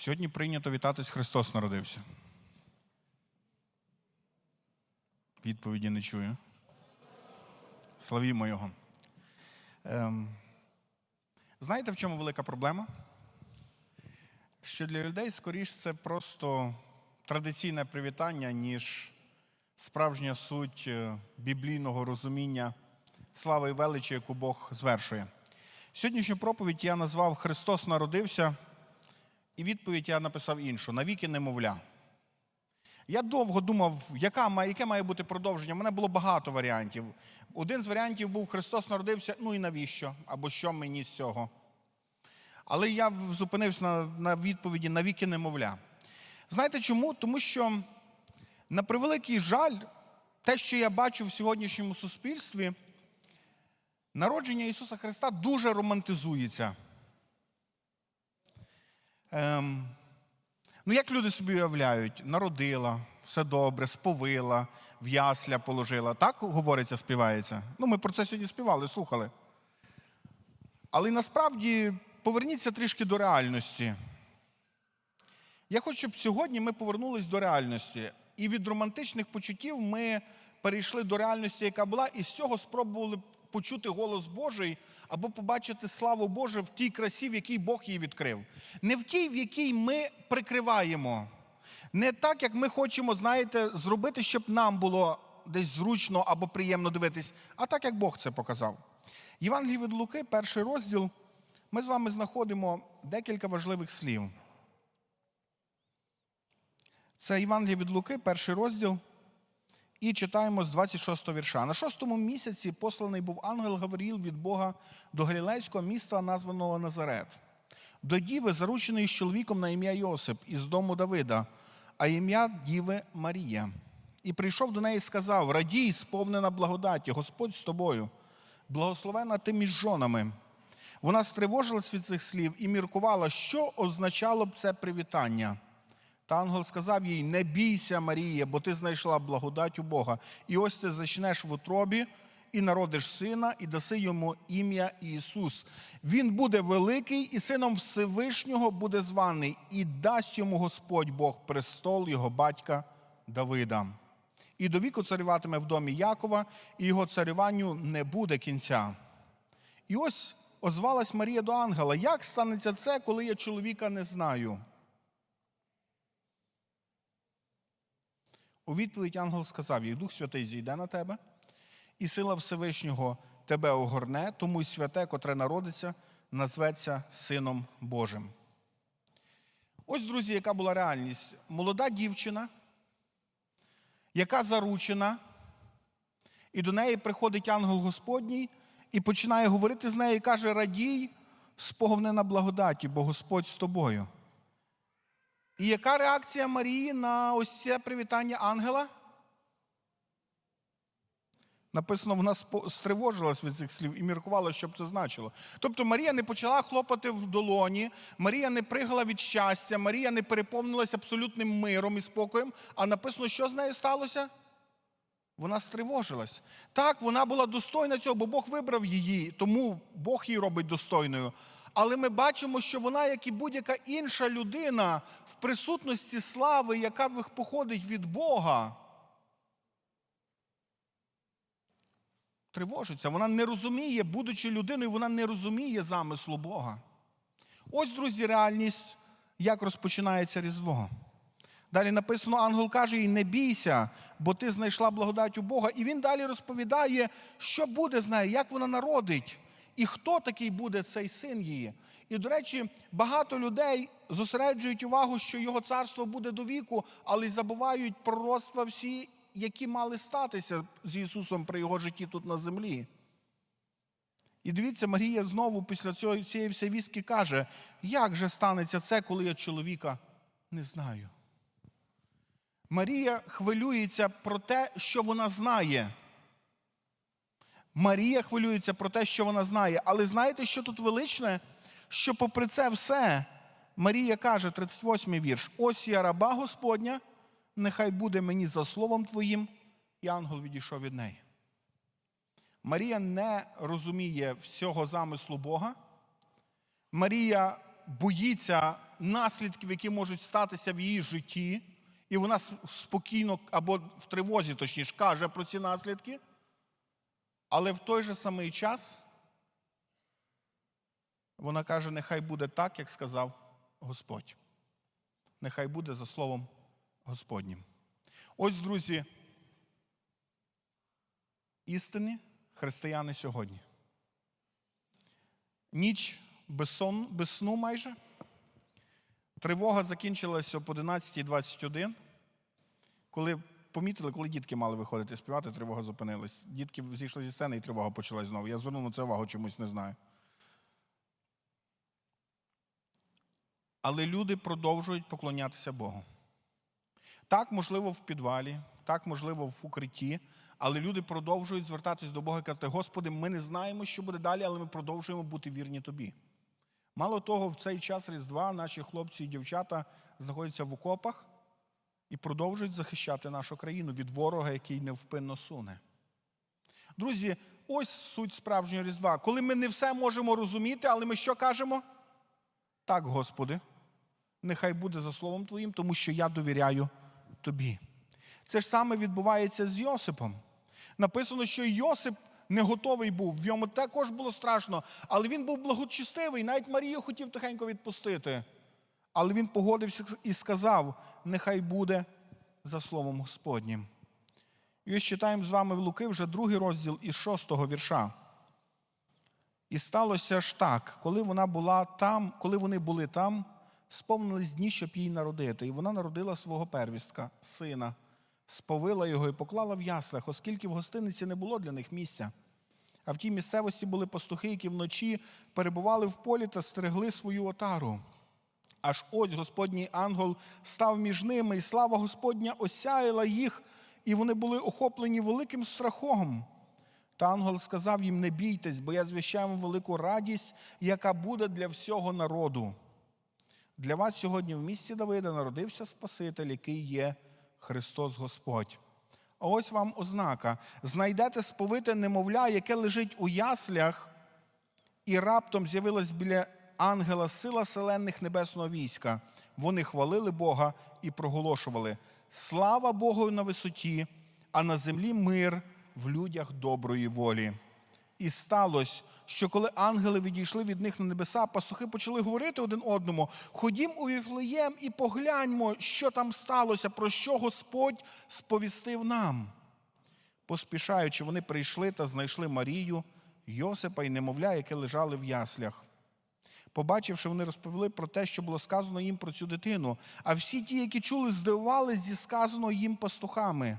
Сьогодні прийнято вітатись Христос народився. Відповіді не чую. Славімо Його. Ем, знаєте, в чому велика проблема? Що для людей скоріш це просто традиційне привітання, ніж справжня суть е, біблійного розуміння слави і величі, яку Бог звершує. Сьогоднішню проповідь я назвав Христос народився, і відповідь я написав іншу: навіки немовля. Я довго думав, яка, яке має бути продовження. У мене було багато варіантів. Один з варіантів був Христос народився, ну і навіщо? Або що мені з цього? Але я зупинився на, на відповіді навіки немовля. Знаєте чому? Тому що, на превеликий жаль, те, що я бачу в сьогоднішньому суспільстві, народження Ісуса Христа дуже романтизується. Ем, ну, як люди собі уявляють, народила, все добре, сповила, в ясля положила. Так говориться, співається? Ну, ми про це сьогодні співали, слухали. Але насправді поверніться трішки до реальності. Я хочу, щоб сьогодні ми повернулись до реальності. І від романтичних почуттів ми перейшли до реальності, яка була, і з цього спробували почути голос Божий або побачити славу Божу в тій красі, в якій Бог її відкрив. Не в тій, в якій ми прикриваємо. Не так, як ми хочемо, знаєте, зробити, щоб нам було десь зручно або приємно дивитись, а так, як Бог це показав. Євангелій від Луки, перший розділ, ми з вами знаходимо декілька важливих слів. Це Євангеліє від Луки, перший розділ, і читаємо з 26 вірша. На шостому місяці посланий був ангел Гавріїл від Бога до галілейського міста, названого Назарет, до діви, зарученої з чоловіком на ім'я Йосип із дому Давида, а ім'я діви Марія. І прийшов до неї і сказав: Радій, сповнена благодаті, Господь з тобою, благословена ти між жонами. Вона стривожилась від цих слів і міркувала, що означало б це привітання. Та ангел сказав їй: Не бійся, Марія, бо ти знайшла благодать у Бога. І ось ти зачнеш в утробі і народиш сина, і даси йому ім'я Ісус. Він буде великий, і сином Всевишнього буде званий, і дасть йому Господь Бог престол його батька Давида. І до віку царюватиме в домі Якова, і його царюванню не буде кінця. І ось озвалась Марія до ангела: як станеться це, коли я чоловіка не знаю? У відповідь ангел сказав їй, Дух Святий зійде на тебе, і сила Всевишнього тебе огорне, тому й святе, котре народиться, назветься Сином Божим. Ось, друзі, яка була реальність. Молода дівчина, яка заручена, і до неї приходить ангел Господній і починає говорити з нею і каже: Радій, сповнена благодаті, бо Господь з тобою. І яка реакція Марії на ось це привітання ангела? Написано, вона стривожилась від цих слів і міркувала, що б це значило. Тобто Марія не почала хлопати в долоні, Марія не пригала від щастя, Марія не переповнилася абсолютним миром і спокоєм, а написано, що з нею сталося? Вона стривожилась. Так, вона була достойна цього, бо Бог вибрав її, тому Бог її робить достойною. Але ми бачимо, що вона, як і будь-яка інша людина, в присутності слави, яка походить від Бога, тривожиться. Вона не розуміє, будучи людиною, вона не розуміє замислу Бога. Ось, друзі, реальність, як розпочинається Різдво. Далі написано, ангел каже їй, не бійся, бо ти знайшла благодать у Бога. І він далі розповідає, що буде з нею, як вона народить, і хто такий буде цей син її. І, до речі, багато людей зосереджують увагу, що його царство буде до віку, але й забувають пророцтва всі, які мали статися з Ісусом при його житті тут на землі. І дивіться, Марія знову після цього, цієї всієї вістки каже, як же станеться це, коли я чоловіка не знаю. Марія хвилюється про те, що вона знає. Марія хвилюється про те, що вона знає. Але знаєте, що тут величне? Що попри це все, Марія каже, 38 вірш: ось я раба Господня, нехай буде мені за словом твоїм, і ангел відійшов від неї. Марія не розуміє всього замислу Бога. Марія боїться наслідків, які можуть статися в її житті, і вона спокійно або в тривозі, точніше, каже про ці наслідки. Але в той же самий час вона каже: нехай буде так, як сказав Господь. Нехай буде за словом Господнім. Ось, друзі, істини християни сьогодні. Ніч без, сон, без сну майже. Тривога закінчилася об 11.21. Коли помітили, коли дітки мали виходити співати, тривога зупинилась. Дітки зійшли зі сцени і тривога почалась знову. Я звернув на це увагу чомусь не знаю. Але люди продовжують поклонятися Богу. Так, можливо, в підвалі, так, можливо, в укритті, але люди продовжують звертатись до Бога і казати: Господи, ми не знаємо, що буде далі, але ми продовжуємо бути вірні Тобі. Мало того, в цей час Різдва наші хлопці і дівчата знаходяться в окопах і продовжують захищати нашу країну від ворога, який невпинно суне. Друзі, ось суть справжнього Різдва. Коли ми не все можемо розуміти, але ми що кажемо? Так, Господи, нехай буде за словом Твоїм, тому що я довіряю Тобі. Це ж саме відбувається з Йосипом. Написано, що Йосип не готовий був, в ньому також було страшно, але він був благочестивий, навіть Марію хотів тихенько відпустити. Але він погодився і сказав: нехай буде за словом Господнім. І ось читаємо з вами в Луки вже другий розділ із шостого вірша. І сталося ж так, коли вона була там, коли вони були там, сповнились дні, щоб їй народити. І вона народила свого первістка, сина, сповила його і поклала в яслах, оскільки в гостиниці не було для них місця. А в тій місцевості були пастухи, які вночі перебували в полі та стерегли свою отару. Аж ось Господній ангел став між ними, і слава Господня осяяла їх, і вони були охоплені великим страхом. Та ангел сказав їм: не бійтесь, бо я звіщаю вам велику радість, яка буде для всього народу. Для вас сьогодні в місті Давида народився Спаситель, який є Христос Господь. А ось вам ознака: знайдете сповите немовля, яке лежить у яслях, і раптом з'явилась біля ангела сила селенних небесного війська. Вони хвалили Бога і проголошували: Слава Богу на висоті, а на землі мир в людях доброї волі. І сталося, що коли ангели відійшли від них на небеса, пастухи почали говорити один одному: ходім у Віфлеєм і погляньмо, що там сталося, про що Господь сповістив нам. Поспішаючи, вони прийшли та знайшли Марію, Йосипа і немовля, яке лежали в яслях. Побачивши, вони розповіли про те, що було сказано їм про цю дитину. А всі ті, які чули, здивувались зі сказаного їм пастухами.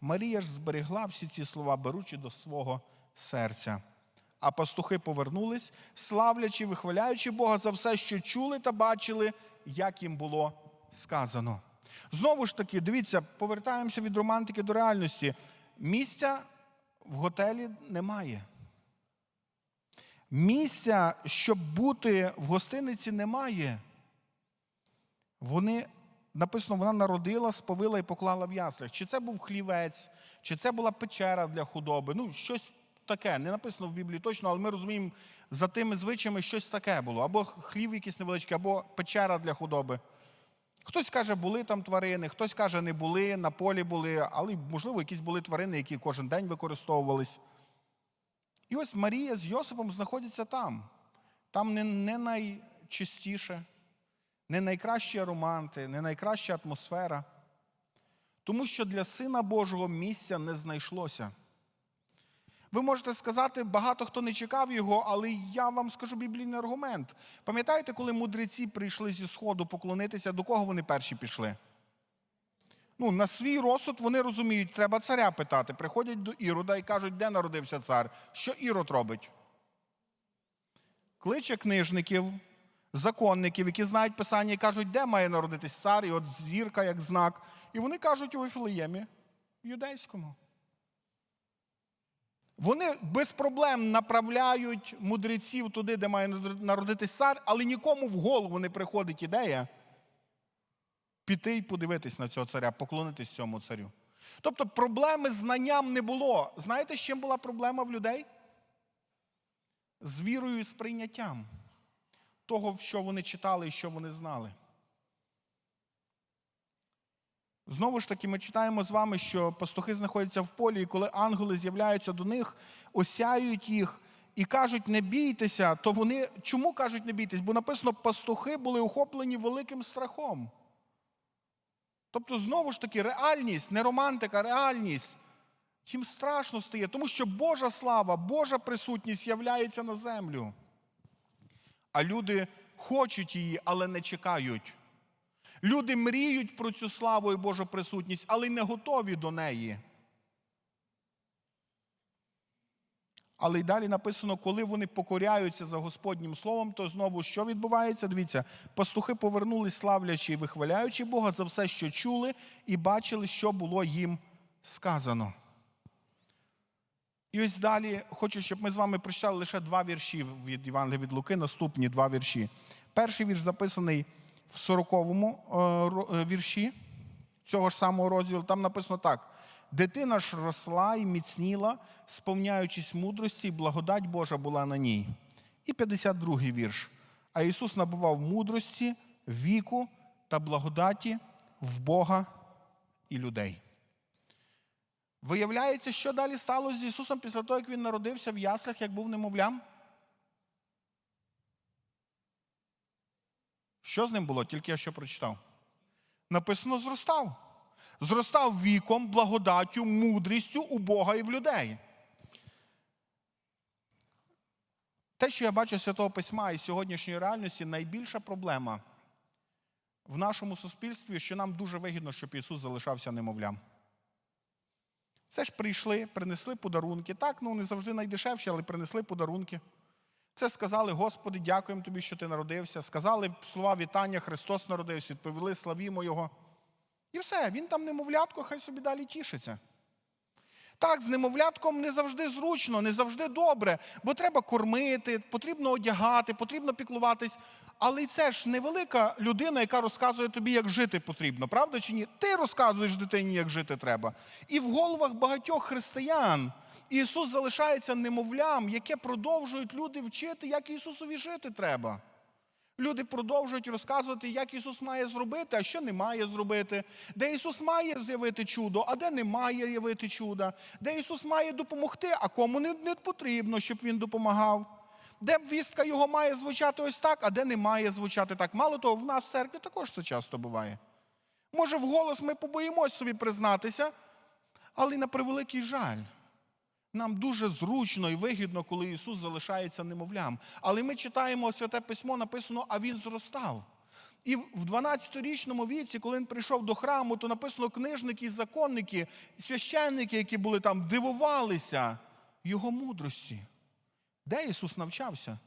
Марія ж зберегла всі ці слова, беручи до свого серця. А пастухи повернулись, славлячи, вихваляючи Бога за все, що чули та бачили, як їм було сказано. Знову ж таки, дивіться, повертаємося від романтики до реальності. Місця в готелі немає. Місця, щоб бути в гостиниці, немає. Вони написано, вона народила, сповила і поклала в яслях. Чи це був хлівець, чи це була печера для худоби. Ну, щось таке. Не написано в Біблії точно, але ми розуміємо, за тими звичаями щось таке було. Або хлів якийсь невеличкий, або печера для худоби. Хтось каже, були там тварини, хтось каже, не були, на полі були, але, можливо, якісь були тварини, які кожен день використовувались. І ось Марія з Йосипом знаходяться там. Там не, не найчистіше, не найкращі ароманти, не найкраща атмосфера. Тому що для Сина Божого місця не знайшлося. Ви можете сказати, багато хто не чекав його, але я вам скажу біблійний аргумент. Пам'ятаєте, коли мудреці прийшли зі Сходу поклонитися, до кого вони перші пішли? Ну, на свій розсуд вони розуміють, треба царя питати. Приходять до Ірода і кажуть, де народився цар. Що Ірод робить? Кличе книжників, законників, які знають писання, і кажуть, де має народитись цар, і от зірка як знак. І вони кажуть у Вифлеємі, юдейському. Вони без проблем направляють мудреців туди, де має народитись цар, але нікому в голову не приходить ідея піти і подивитись на цього царя, поклонитись цьому царю. Тобто проблеми з знанням не було. Знаєте, з чим була проблема в людей? З вірою і з прийняттям. того, що вони читали і що вони знали. Знову ж таки, ми читаємо з вами, що пастухи знаходяться в полі, і коли ангели з'являються до них, осяють їх і кажуть, не бійтеся, то вони чому кажуть не бійтесь? Бо написано, пастухи були охоплені великим страхом. Тобто, знову ж таки, реальність, не романтика, реальність. Їм страшно стає, тому що Божа слава, Божа присутність являється на землю. А люди хочуть її, але не чекають. Люди мріють про цю славу і Божу присутність, але й не готові до неї. Але й далі написано, коли вони покоряються за Господнім словом, то знову що відбувається? Дивіться, пастухи повернулись, славлячи і вихваляючи Бога за все, що чули, і бачили, що було їм сказано. І ось далі хочу, щоб ми з вами прочитали лише два вірші від Євангелія від Луки, наступні два вірші. Перший вірш записаний в 40-му е, е, вірші цього ж самого розділу. Там написано так: дитина ж росла і міцніла, сповняючись мудрості, і благодать Божа була на ній. І 52-й вірш. А Ісус набував мудрості, віку та благодаті в Бога і людей. Виявляється, що далі сталося з Ісусом після того, як Він народився в яслах, як був немовлям? Що з ним було? Тільки я що прочитав. Написано, зростав. Зростав віком, благодаттю, мудрістю у Бога і в людей. Те, що я бачу з Святого Письма і сьогоднішньої реальності, найбільша проблема в нашому суспільстві, що нам дуже вигідно, щоб Ісус залишався немовлям. Це ж прийшли, принесли подарунки. Так, ну не завжди найдешевші, але принесли подарунки. Це сказали, Господи, дякуємо тобі, що ти народився. Сказали слова вітання, Христос народився, відповіли, славімо Його. І все, він там немовлятко, хай собі далі тішиться. Так, з немовлятком не завжди зручно, не завжди добре, бо треба кормити, потрібно одягати, потрібно піклуватись. Але це ж невелика людина, яка розказує тобі, як жити потрібно, правда чи ні? Ти розказуєш дитині, як жити треба. І в головах багатьох християн Ісус залишається немовлям, яке продовжують люди вчити, як Ісусові жити треба. Люди продовжують розказувати, як Ісус має зробити, а що не має зробити, де Ісус має з'явити чудо, а де не має явити чуда, де Ісус має допомогти, а кому не, не потрібно, щоб Він допомагав. Де вістка його має звучати ось так, а де не має звучати так. Мало того, в нас в церкві також це часто буває. Може, вголос ми побоїмось собі признатися, але на превеликий жаль. Нам дуже зручно і вигідно, коли Ісус залишається немовлям. Але ми читаємо Святе Письмо, написано, а Він зростав. І в 12-річному віці, коли він прийшов до храму, то написано книжники і законники, священники, які були там, дивувалися його мудрості. Де Ісус навчався?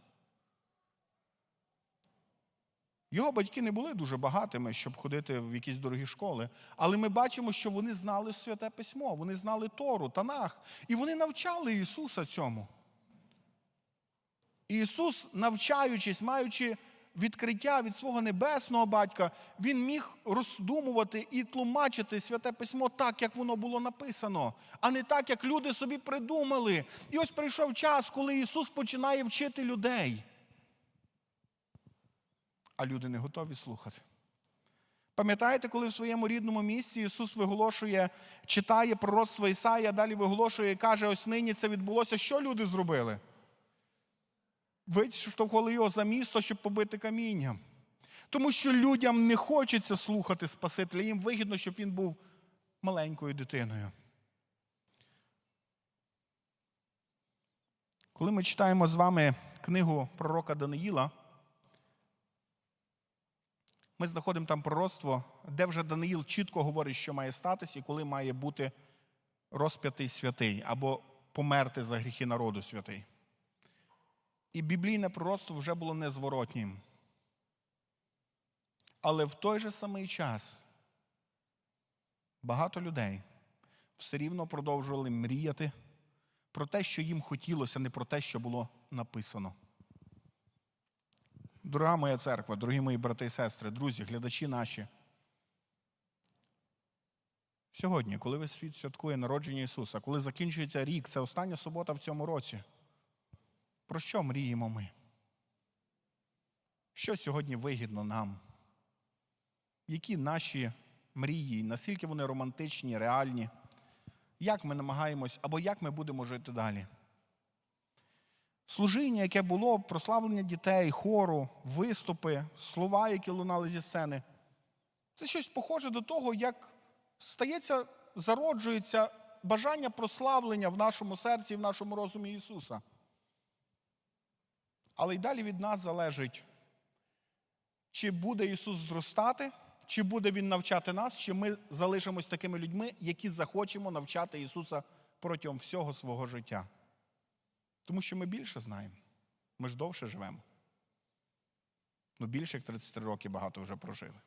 Його батьки не були дуже багатими, щоб ходити в якісь дорогі школи. Але ми бачимо, що вони знали святе письмо, вони знали Тору, Танах, і вони навчали Ісуса цьому. Ісус, навчаючись, маючи відкриття від свого небесного батька, Він міг роздумувати і тлумачити святе письмо так, як воно було написано, а не так, як люди собі придумали. І ось прийшов час, коли Ісус починає вчити людей а люди не готові слухати. Пам'ятаєте, коли в своєму рідному місці Ісус виголошує, читає пророцтво Ісаїя, далі виголошує і каже, ось нині це відбулося. Що люди зробили? Виштовхували його за місто, щоб побити камінням. Тому що людям не хочеться слухати Спасителя, їм вигідно, щоб він був маленькою дитиною. Коли ми читаємо з вами книгу пророка Даниїла, ми знаходимо там пророцтво, де вже Даниїл чітко говорить, що має статись і коли має бути розп'ятий святий або померти за гріхи народу святий. І біблійне пророцтво вже було незворотнім. Але в той же самий час багато людей все рівно продовжували мріяти про те, що їм хотілося, не про те, що було написано. Дорога моя церква, дорогі мої брати і сестри, друзі, глядачі наші. Сьогодні, коли весь світ святкує народження Ісуса, коли закінчується рік, це остання субота в цьому році. Про що мріємо ми? що сьогодні вигідно нам, які наші мрії, наскільки вони романтичні, реальні, як ми намагаємось або як ми будемо жити далі. Служіння, яке було, прославлення дітей, хору, виступи, слова, які лунали зі сцени. Це щось похоже до того, як стається, зароджується бажання прославлення в нашому серці і в нашому розумі Ісуса. Але й далі від нас залежить, чи буде Ісус зростати, чи буде Він навчати нас, чи ми залишимось такими людьми, які захочемо навчати Ісуса протягом всього свого життя. Тому що ми більше знаємо, ми ж довше живемо. Ну, більше як 33 роки багато вже прожили.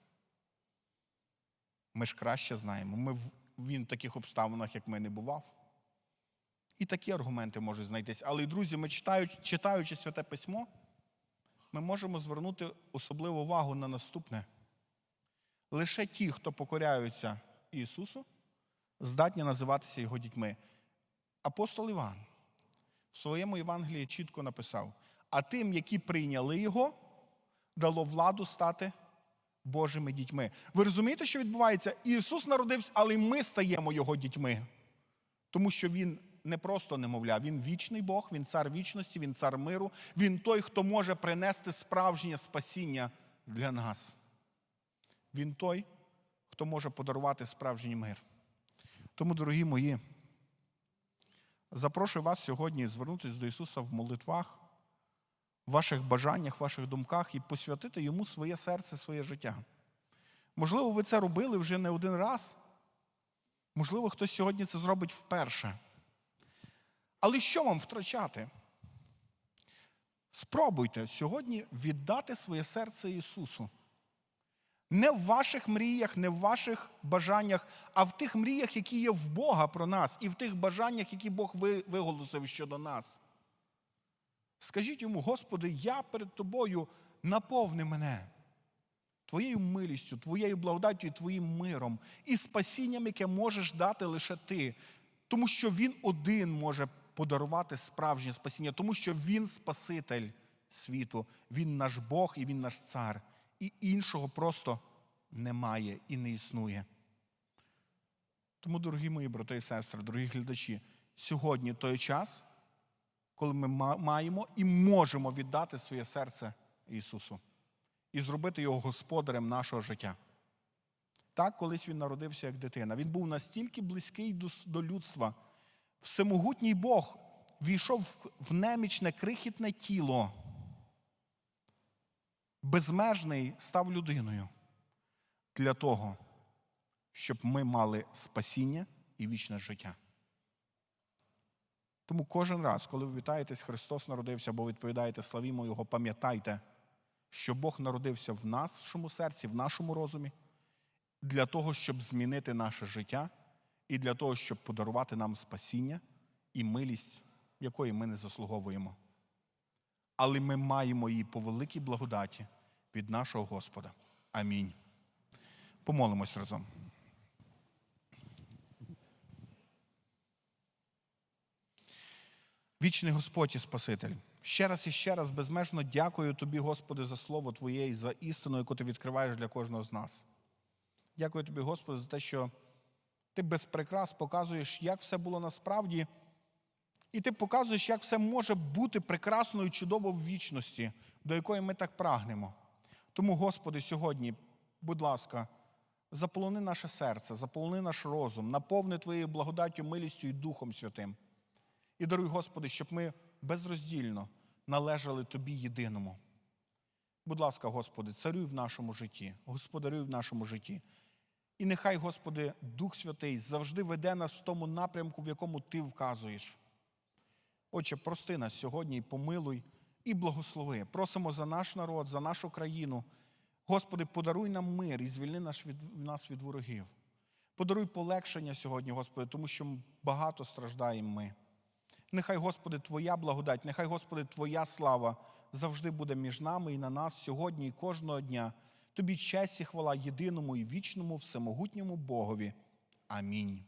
Ми ж краще знаємо. Ми в- Він в таких обставинах, як ми, не бував. І такі аргументи можуть знайтись. Але, друзі, ми читаючи, читаючи Святе Письмо, ми можемо звернути особливу увагу на наступне. Лише ті, хто покоряються Ісусу, здатні називатися Його дітьми. Апостол Іван в своєму Євангелії чітко написав: а тим, які прийняли Його, дало владу стати Божими дітьми. Ви розумієте, що відбувається? Ісус народився, але ми стаємо Його дітьми. Тому що Він не просто немовля, Він вічний Бог, Він цар вічності, Він цар миру, Він той, хто може принести справжнє спасіння для нас. Він той, хто може подарувати справжній мир. Тому, дорогі мої, запрошую вас сьогодні звернутися до Ісуса в молитвах, в ваших бажаннях, в ваших думках і посвятити Йому своє серце, своє життя. Можливо, ви це робили вже не один раз. Можливо, хтось сьогодні це зробить вперше. Але що вам втрачати? Спробуйте сьогодні віддати своє серце Ісусу. Не в ваших мріях, не в ваших бажаннях, а в тих мріях, які є в Бога про нас, і в тих бажаннях, які Бог виголосив щодо нас. Скажіть йому, Господи, я перед Тобою наповни мене Твоєю милістю, Твоєю благодаттю Твоїм миром, і спасінням, яке можеш дати лише Ти. Тому що Він один може подарувати справжнє спасіння, тому що Він Спаситель світу, Він наш Бог і Він наш цар. І іншого просто немає і не існує. Тому, дорогі мої брати і сестри, дорогі глядачі, сьогодні той час, коли ми маємо і можемо віддати своє серце Ісусу і зробити його господарем нашого життя. Так, колись він народився як дитина. Він був настільки близький до, людства. Всемогутній Бог війшов в немічне крихітне тіло. Безмежний став людиною для того, щоб ми мали спасіння і вічне життя. Тому кожен раз, коли ви вітаєтесь, Христос народився, або відповідаєте славімо Його, пам'ятайте, що Бог народився в нашому серці, в нашому розумі, для того, щоб змінити наше життя і для того, щоб подарувати нам спасіння і милість, якої ми не заслуговуємо. Але ми маємо її по великій благодаті від нашого Господа. Амінь. Помолимось разом. Вічний Господь і Спаситель. Ще раз і ще раз безмежно дякую Тобі, Господи, за слово Твоє і за істину, яку Ти відкриваєш для кожного з нас. Дякую Тобі, Господи, за те, що Ти без прикрас показуєш, як все було насправді, і Ти показуєш, як все може бути прекрасно і чудово в вічності, до якої ми так прагнемо. Тому, Господи, сьогодні, будь ласка, заполони наше серце, заполони наш розум, наповни Твоєю благодаттю, милістю і Духом Святим. І даруй, Господи, щоб ми безроздільно належали Тобі єдиному. Будь ласка, Господи, царюй в нашому житті, господарюй в нашому житті. І нехай, Господи, Дух Святий завжди веде нас в тому напрямку, в якому Ти вказуєш. Отче, прости нас сьогодні і помилуй і благослови. Просимо за наш народ, за нашу країну. Господи, подаруй нам мир і звільни нас від, нас від ворогів. Подаруй полегшення сьогодні, Господи, тому що багато страждаємо ми. Нехай, Господи, Твоя благодать, нехай, Господи, Твоя слава завжди буде між нами і на нас сьогодні і кожного дня. Тобі честь і хвала єдиному і вічному, всемогутньому Богові. Амінь.